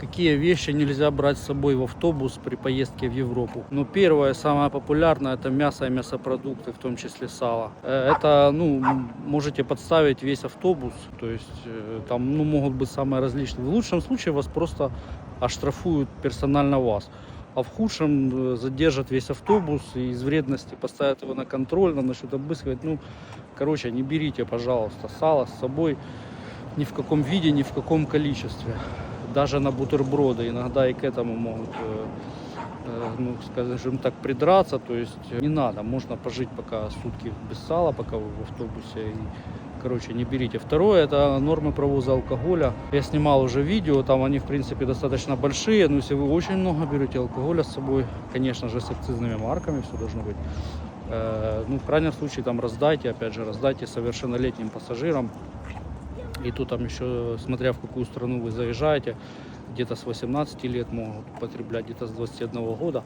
Какие вещи нельзя брать с собой в автобус при поездке в Европу? Ну, первое, самое популярное, это мясо и мясопродукты, в том числе сало. Э, Это, ну, можете подставить весь автобус, то есть э, там, ну, могут быть самые различные. В лучшем случае вас просто оштрафуют персонально вас. А в худшем э, задержат весь автобус и из вредности поставят его на контроль, нам начнут обыскивать. Ну, короче, не берите, пожалуйста, сало с собой ни в каком виде, ни в каком количестве. Даже на бутерброды иногда и к этому могут, э, э, ну, скажем так, придраться. То есть не надо, можно пожить пока сутки без сала, пока вы в автобусе. И, короче, не берите. Второе, это нормы провоза алкоголя. Я снимал уже видео, там они, в принципе, достаточно большие. Но если вы очень много берете алкоголя с собой, конечно же, с акцизными марками все должно быть. Э, Ну, в крайнем случае, там раздайте, опять же, раздайте совершеннолетним пассажирам. И тут там еще, смотря в какую страну вы заезжаете, где-то с 18 лет могут употреблять, где-то с 21 года.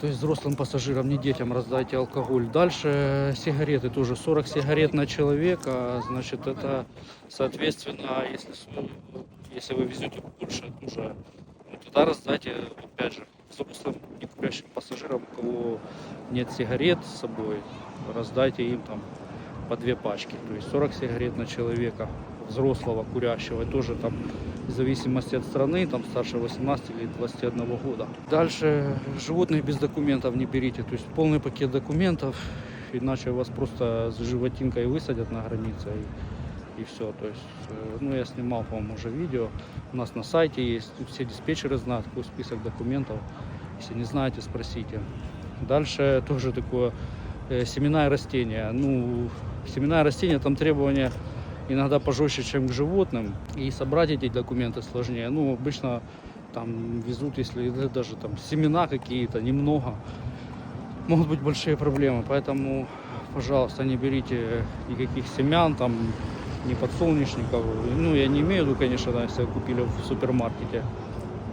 То есть взрослым пассажирам, не детям раздайте алкоголь. Дальше э, сигареты тоже 40 сигарет на человека. Значит, это, соответственно, если, с- если вы везете больше, тоже ну, туда раздайте, опять же, взрослым не курящим пассажирам, у кого нет сигарет с собой, раздайте им там по две пачки. То есть 40 сигарет на человека взрослого курящего. Тоже там в зависимости от страны, там старше 18 или 21 года. Дальше животных без документов не берите. То есть полный пакет документов, иначе вас просто с животинкой высадят на границе и, и все. То есть, э, ну я снимал, по-моему, уже видео. У нас на сайте есть, все диспетчеры знают, какой список документов. Если не знаете, спросите. Дальше тоже такое семена и растения. Ну, семена и растения, там требования иногда пожестче, чем к животным. И собрать эти документы сложнее. Ну, обычно там везут, если даже там семена какие-то, немного. Могут быть большие проблемы, поэтому, пожалуйста, не берите никаких семян, там, ни подсолнечников. Ну, я не имею в виду, конечно, если купили в супермаркете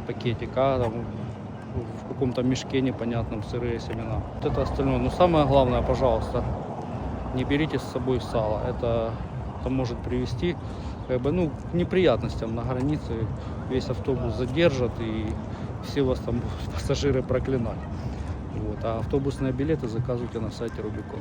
пакетик, а там в каком-то мешке непонятном сырые семена. Вот это остальное. Но самое главное, пожалуйста, не берите с собой сало. Это, это может привести как бы, ну, к неприятностям на границе. Весь автобус задержат и все вас там пассажиры проклинать. Вот. А автобусные билеты заказывайте на сайте Рубикон.